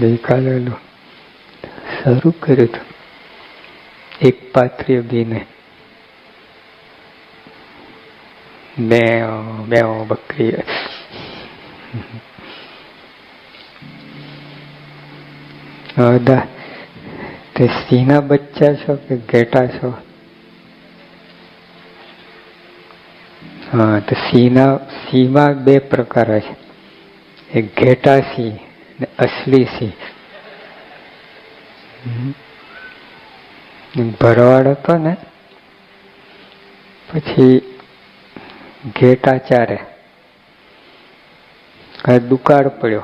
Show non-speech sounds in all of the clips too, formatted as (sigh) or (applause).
ગઈકાલે શરૂ કર્યું હતું. એક પાત્રીય બીને બે બે બકરી બધા તે સિંહના બચ્ચા છો કે ઘેટા છો? હા, તો સિંહના સિંહમાં બે પ્રકાર છે. એક ઘેટા સિંહ અસલી સિંહ ભરવાડ હતો ને, પછી ઘેટા ચારે દુકાળ પડ્યો.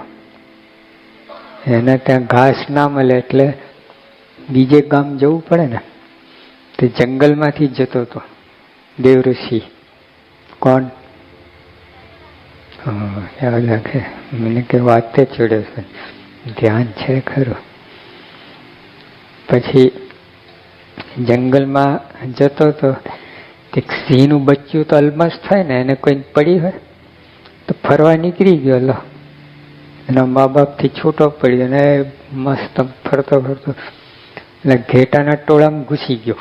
એને ત્યાં ઘાસ ના મળે એટલે બીજે ગામ જવું પડે ને, તે જંગલમાંથી જતો હતો. દેવઋષિ. કોણ? હા, યાદ રાખે. મને કે વાતે ચડ્યો છે. ધ્યાન છે ખરું. પછી જંગલમાં જતો તો એક સિંહનું બચ્ચું તો અલમસ થાય ને, એને કોઈ પડી હોય, તો ફરવા નીકળી ગયો, લો. એના મા બાપથી છૂટો પડ્યો અને મસ્ત ફરતો ફરતો, એટલે ઘેટાના ટોળામાં ઘૂસી ગયો.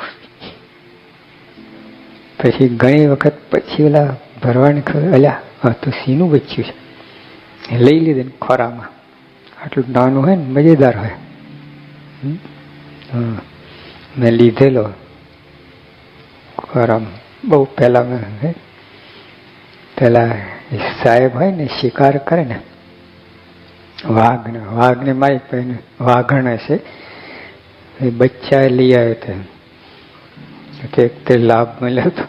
પછી ઘણી વખત પછી ઓલા ભરવાને ખબર અલ્યા હા, તો સિંહનું બચ્યું છે. લઈ લીધું ખોરામાં. આટલું નાનું હોય ને, મજેદાર હોય. હા, મેં લીધેલો. ખોરામાં બહુ પહેલા મેં પેલા સાહેબ હોય ને, શિકાર કરે ને. વાઘને વાઘને મારી પાસે વાઘણ હશે એ બચ્ચા લઈ આવ્યો તે. તે લાભ મળ્યો હતો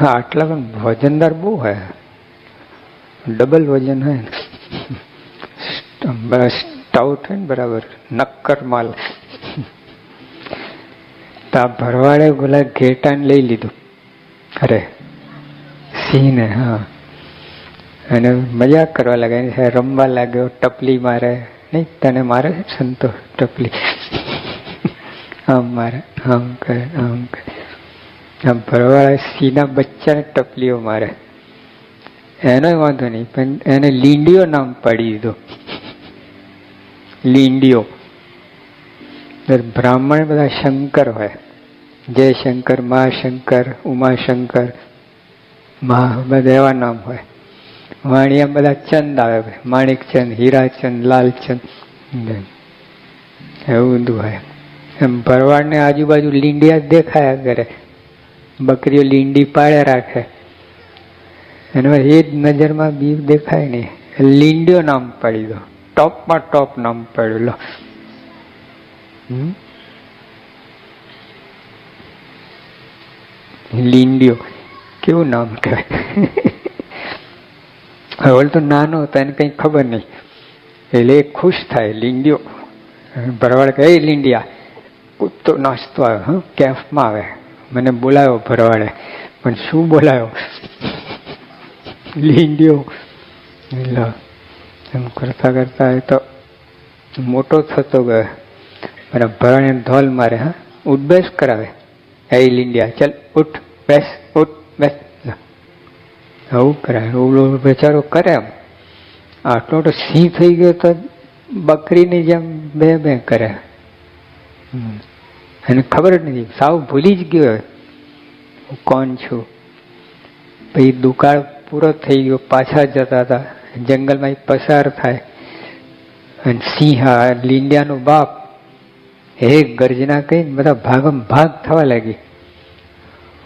હા, આટલા પણ વજનદાર બહુ હે. ડબલ વજન ને સ્ટાઉટ હોય ને બરાબર, નક્કર માલ. તા ભરવાડે બોલા ઘેટાને લઈ લીધું. અરે સિંહને હા. અને મજાક કરવા લાગ્યા રમવા લાગ્યો, ટપલી મારે. નહીં, તને મારે સંતો ટપલી? આમ મારે, આમ કરે આમ કરે. આમ ભરવાળા સિંહના બચ્ચાને ટપલીઓ મારે. એનો વાંધો નહીં, પણ એને લીંડીઓ નામ પાડી દીધો. લીંડીઓ. બ્રાહ્મણ બધા શંકર હોય. જય શંકર મહાશંકર, ઉમાશંકર, મહા બધા એવા નામ હોય. વાણિયા બધા ચંદ આવે માણિક ચંદ હીરાચંદ લાલચંદ એવું બધું હોય. એમ ભરવાડને આજુબાજુ લીંડિયા દેખાયા કરે. બકરીઓ લીંડી પાળ્યા રાખે. એનો એ જ નજરમાં બીવ દેખાય નહીં. લીંડીઓ નામ પાડી દો ટોપમાં ટોપ નામ પાડ્યું. લો. લીંડીઓ કેવું નામ કહેવાય? (laughs) હવે તો નાનો હતો, એને કંઈ ખબર નહીં. એટલે એ ખુશ થાય લીંડીઓ ભરવાડ કહે લીંડિયા, કૂદતો નાસ્તો આવ્યો, હા કેફમાં આવે. મને બોલાયો ભરવાડે. પણ શું બોલાયો? લીંડીઓ એમ કરતા કરતા એ તો મોટો થતો ગયો. અને ભરણે ધોલ મારે, હા? ઉઠ બેસ, કરાવે. એ લીંડિયા, ચલ ઉઠ, બેસ ઉઠ, બેસ. આવું કરાય ઓલો બેચારો કરે એમ આટલો તો સિંહ થઈ ગયો તો બકરીની જેમ બે બે કરે. એને ખબર જ નથી. સાવ ભૂલી જ ગયો હું કોણ છું? પછી દુકાળ પૂરો થઈ ગયો. પાછા જતા હતા. જંગલમાં પસાર થાય. અને સિંહ લીંડિયાનો બાપ હે ગર્જના કઈ બધા ભાગમ ભાગ થવા લાગી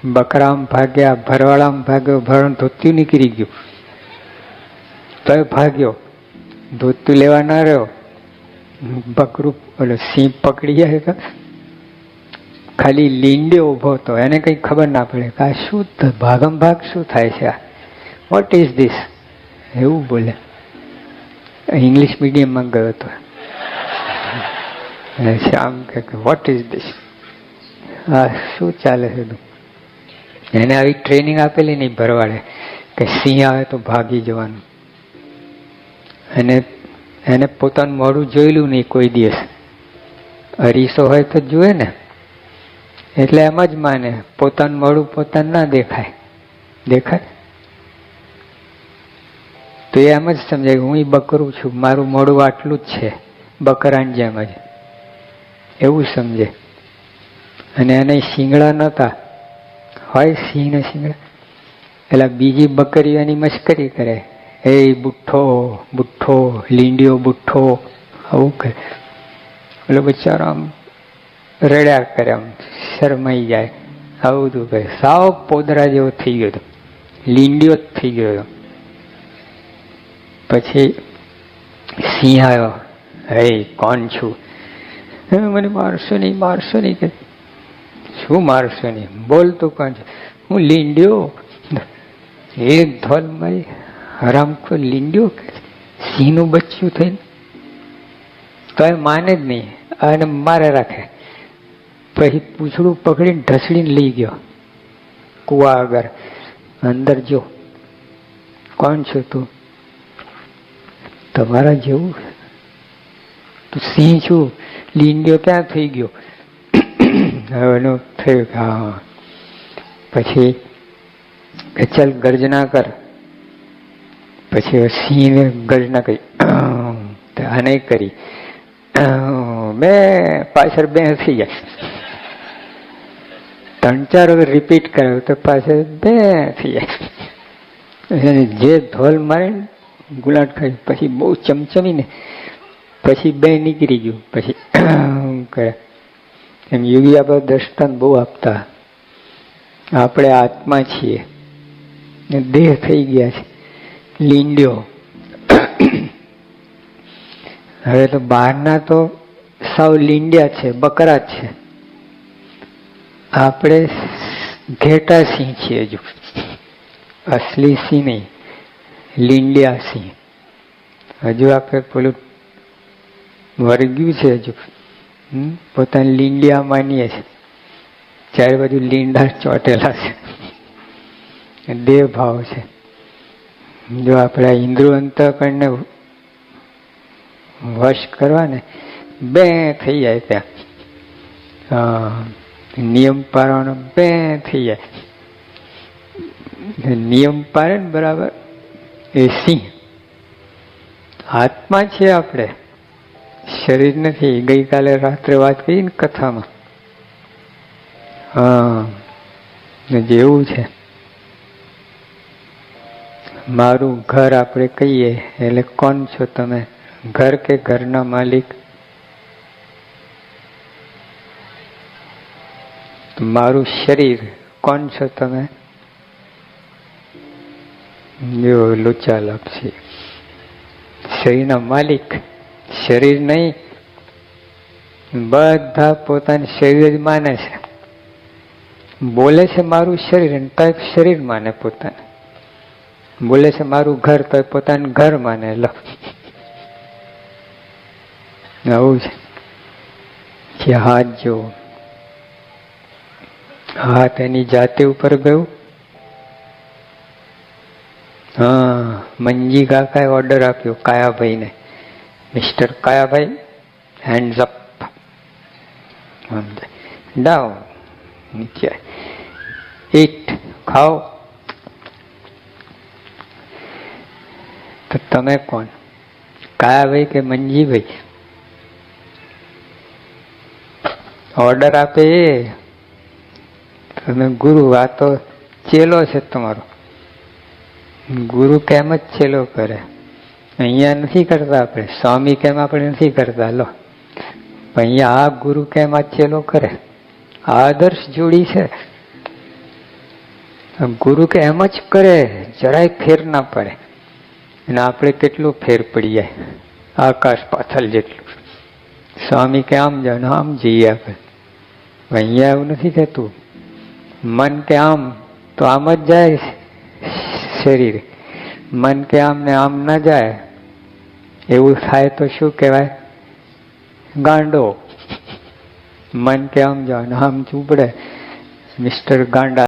બકરામ ભાગ્યા ભરવાડામ ભાગ્યો, ભરણ ધોત્યું નીકળી ગયું. તો ભાગ્યો. ધોત્યું લેવા ના રહ્યો. બકરું, ઓલો સિંહ પકડી જાય ખાલી લીંડે ઊભો હતો. એને કઈ ખબર ના પડે કે આ શું ભાગમ ભાગ શું થાય છે આ? વોટ ઇઝ ધીસ એવું બોલે. ઇંગ્લિશ મીડિયમમાં ગયો હતો. શ્યામ કે વોટ ઇઝ ધીસ હા શું ચાલે છે એને આવી ટ્રેનિંગ આપેલી નહીં ભરવાડે કે સિંહ આવે તો ભાગી જવાનું. અને એને પોતાનું મોડું જોયેલું નહીં કોઈ દિવસ. અરીસો હોય તો જુએ ને. એટલે એમ જ માને, પોતાનું મોડું પોતાનું ના દેખાય. દેખાય? તો એ એમ જ સમજાય હું બકરું છું, મારું મોડું આટલું જ છે, બકરાની જેમ જ. એવું સમજે. અને એને શિંગડા નહોતા. હોય સિંહ ને શિંગડા? એટલે બીજી બકરીઓ એની મશ્કરી કરે. એ બુઠ્ઠો બુઠ્ઠો, લીંડિયો બુઠ્ઠો, આવું કરે. એટલે બચારો આમ રડ્યા કરે આમ શરમાઈ જાય. આવું બધું કરે સાવ પોદરા જેવો થઈ ગયો હતો લીંડિયો જ થઈ ગયો હતો પછી સિંહ આવ્યો. હે કોણ છું? "હે, મને મારશો નહીં મારશો નહીં. કે શું મારશો નહીં? બોલ તું કોણ છે? હું લીંડ્યો. એક ધોલ મારી હરામખો લીંડ્યો? કે સિંહનું બચ્ચું થઈને. તો એ માને જ નહીં. અને મારે રાખે. પછી પૂછડું પકડીને ઢસડીને લઈ ગયો. કુવા આગળ, અંદર જો. કોણ છો તું? તમારા જેવું. તું સિંહ છું. લીંડ્યો ક્યાં થઈ ગયો? હવે એનું થયું કે હા. પછી ચાલ ગર્જના કર. પછી સિંહને ગર્જના કરી. આને કરી. બે પાછળ બે થઈ જાય ત્રણ ચાર વખત રિપીટ કર્યો તો પાછળ બે થઈ જાય. જે ધોલ મારે ગુલાટ ખાઈ પછી બહુ ચમચમીને, પછી બે નીકળી ગયું, પછી કરે. એમ યોગી આપણે દ્રષ્ટાંત બહુ આપતા. આપણે આત્મા છીએ. ને દેહ થઈ ગયા છે. લીંડ્યો. હવે તો બહારના તો સાવ લીંડ્યા છે, બકરા છે. આપણે ઘેટા સિંહ છીએ હજુ અસલી સિંહ નહીં, લીંડિયા સિંહ. હજુ આપણે પેલું વર્ગ્યું છે હજુ? પોતાને લીંડિયા માનીએ છે. ચારે બાજુ લીંડા ચોટેલા છે. દેહ ભાવ છે. જો આપણે ઇન્દ્ર અંતકરણને વશ કરવા ને બે થઈ જાય ત્યાં. હા. નિયમ પાળવાનો બે થઈ જાય નિયમ પાળે ને બરાબર એ સિંહ. આત્મા છે આપણે. શરીર નથી. ગઈકાલે રાત્રે વાત કરી ને કથામાં. હા. જેવું છે. મારું ઘર આપણે કહીએ. એટલે કોણ છો તમે? ઘર કે ઘરના માલિક? મારું શરીર કોણ છો તમે? જો લુચા લાપસી. શરીરના માલિક શરીર નહીં, બધા પોતાનું શરીર જ માને છે. બોલે છે મારું શરીર તો શરીર માને પોતાને. બોલે છે મારું ઘર તો પોતાનું ઘર માને. આવું છે. કે હાથ જો. હાથ એની જાતે ઉપર ગયું હા, મંજી કાકાએ ઓર્ડર આપ્યો, કાયાભાઈને. Mister Kayabhai hands up down, નીચે. ઈટ ખાઓ. તો તમે કોણ? કાયાભાઈ કે મંજીભાઈ? ઓર્ડર આપે તમે ગુરુ આ તો ચેલો છે તમારો. ગુરુ કેમ જ ચેલો કરે? અહીંયા નથી કરતા આપણે. સ્વામી કેમ આપણે નથી કરતા? લો. અહીંયા આ ગુરુ કેમ આ ચેલો કરે? આદર્શ જોડી છે. ગુરુ કે એમ જ કરે, જરાય ફેર ના પડે. અને આપણે કેટલું ફેર પડી જાય? આકાશ પાથલ જેટલું. સ્વામી કે આમ જાણ આમ જઈએ આપણે. અહીંયા એવું નથી થતું. મન કે આમ તો આમ જ જાય શરીર. મન કે આમ ને આમ ના જાય, એવું થાય તો શું કહેવાય? ગાંડો. મન કે આમ જાવ આમ ચૂપડે મિસ્ટર ગાંડા.